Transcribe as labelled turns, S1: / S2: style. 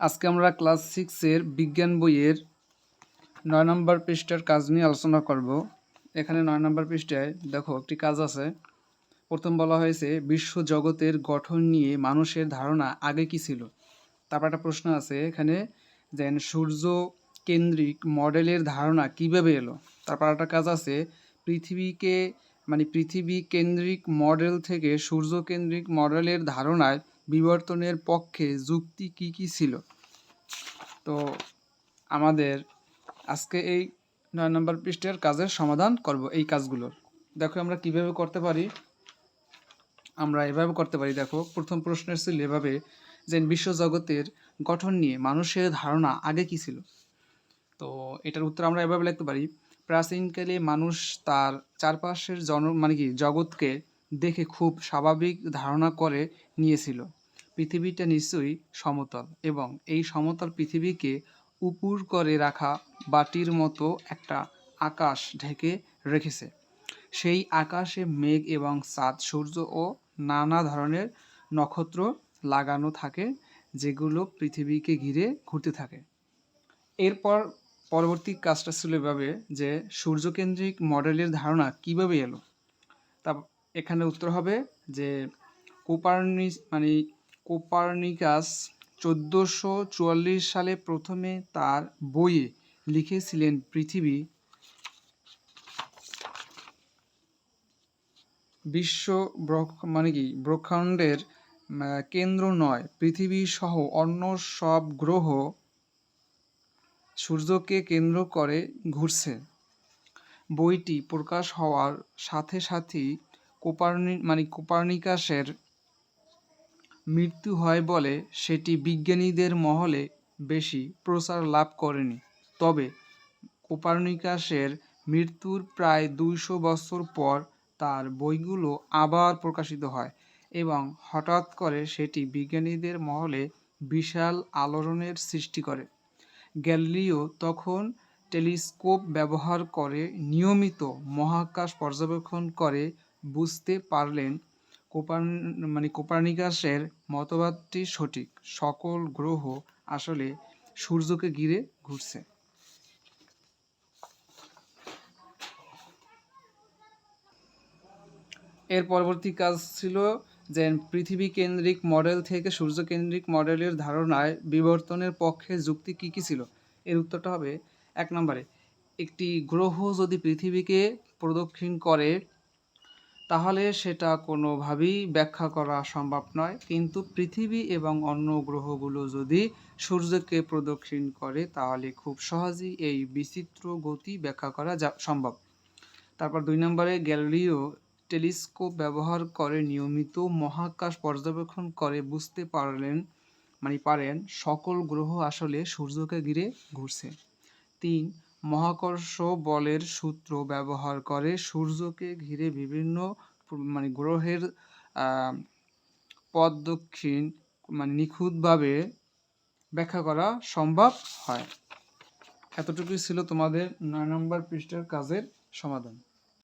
S1: আজকে আমরা ক্লাস সিক্সের বিজ্ঞান বইয়ের নয় নম্বর পৃষ্ঠার কাজ নিয়ে আলোচনা করব। এখানে নয় নম্বর পৃষ্ঠায় দেখো একটি কাজ আছে। প্রথম বলা হয়েছে, বিশ্ব জগতের গঠন নিয়ে মানুষের ধারণা আগে কি ছিল? তারপর একটা প্রশ্ন আছে এখানে, যেন সূর্য কেন্দ্রিক মডেলের ধারণা কীভাবে এলো? তারপর একটা কাজ আছে, পৃথিবীকে মানে পৃথিবী কেন্দ্রিক মডেল থেকে সূর্য কেন্দ্রিক মডেলের ধারণায় বিবর্তনের পক্ষে যুক্তি কি কি ছিল? তো আমাদের আজকে এই নয় নম্বর পৃষ্ঠের কাজের সমাধান করব এই কাজগুলোর। দেখো আমরা কীভাবে করতে পারি? আমরা এভাবে করতে পারি, দেখো। প্রথম প্রশ্নের ছিল এভাবে যে বিশ্বজগতের গঠন নিয়ে মানুষের ধারণা আগে কি ছিল? তো এটার উত্তর আমরা এভাবে লিখতে পারি প্রাচীনকালে মানুষ তার চারপাশের জন মানে কি, জগৎকে দেখে খুব স্বাভাবিক ধারণা করে নিয়েছিল। পৃথিবীটা নিশ্চয়ই সমতল এবং এই সমতল পৃথিবীকে উপুর করে রাখা বাটির মতো একটা আকাশ ঢেকে রেখেছে। সেই আকাশে মেঘ এবং চাঁদ সূর্য ও নানা ধরনের নক্ষত্র লাগানো থাকে, যেগুলো পৃথিবীকে ঘিরে ঘুরতে থাকে। এরপর পরবর্তী কাজটা ছিল এভাবে যে সূর্যকেন্দ্রিক মডেলের ধারণা কীভাবে এলো? তা এখানে উত্তর হবে যে কোপার্নি মানে কোপার্নিকাস চোদ্দোশো চুয়াল্লিশ সালে প্রথমে তার বইয়ে লিখেছিলেন পৃথিবী বিশ্ব মানে কি ব্রহ্মাণ্ডের কেন্দ্র নয়। পৃথিবী সহ অন্য সব গ্রহ সূর্যকে কেন্দ্র করে ঘুরছে। বইটি প্রকাশ হওয়ার সাথে সাথেই কোপার্নি মানে কোপার্নিকাসের মৃত্যু হয় বলে সেটি বিজ্ঞানীদের মহলে বেশি প্রচার লাভ করেনি। তবে কোপার্নিকাসের মৃত্যুর প্রায় দুইশো বছর পর তার বইগুলো আবার প্রকাশিত হয় এবং হঠাৎ করে সেটি বিজ্ঞানীদের মহলে বিশাল আলোড়নের সৃষ্টি করে। গ্যালিলিও তখন টেলিস্কোপ ব্যবহার করে নিয়মিত মহাকাশ পর্যবেক্ষণ করে বুঝতে পারলেন কোপার মানে কোপার্নিকাসের মতবাদটি সঠিক। সকল গ্রহ আসলে সূর্যকে ঘিরে ঘুরছে। এর পরবর্তী কাজ ছিল যে পৃথিবী কেন্দ্রিক মডেল থেকে সূর্য কেন্দ্রিক মডেলের ধারণায় বিবর্তনের পক্ষে যুক্তি কী কী ছিল? এর উত্তরটা হবে এক নম্বরে, একটি গ্রহ যদি পৃথিবীকে প্রদক্ষিণ করে তাহলে সেটা কোনোভাবেই ব্যাখ্যা করা সম্ভব নয়। কিন্তু পৃথিবী এবং অন্য গ্রহগুলো যদি সূর্যকে প্রদক্ষিণ করে, তাহলে খুব সহজেই এই বিচিত্র গতি ব্যাখ্যা করা যা সম্ভব। তারপর দুই নম্বরে, গ্যালিলিও টেলিস্কোপ ব্যবহার করে নিয়মিত মহাকাশ পর্যবেক্ষণ করে বুঝতে পারলেন মানে পারেন, সকল গ্রহ আসলে সূর্যকে ঘিরে ঘুরছে। তিন মহাকর্ষ বলের সূত্র ব্যবহার করে সূর্যকে ঘিরে বিভিন্ন মানে গ্রহের পদ দক্ষিণ মানে নিখুঁতভাবে ব্যাখ্যা করা সম্ভব হয়। এতটুকুই ছিল তোমাদের নয় নম্বর পৃষ্ঠার কাজের সমাধান।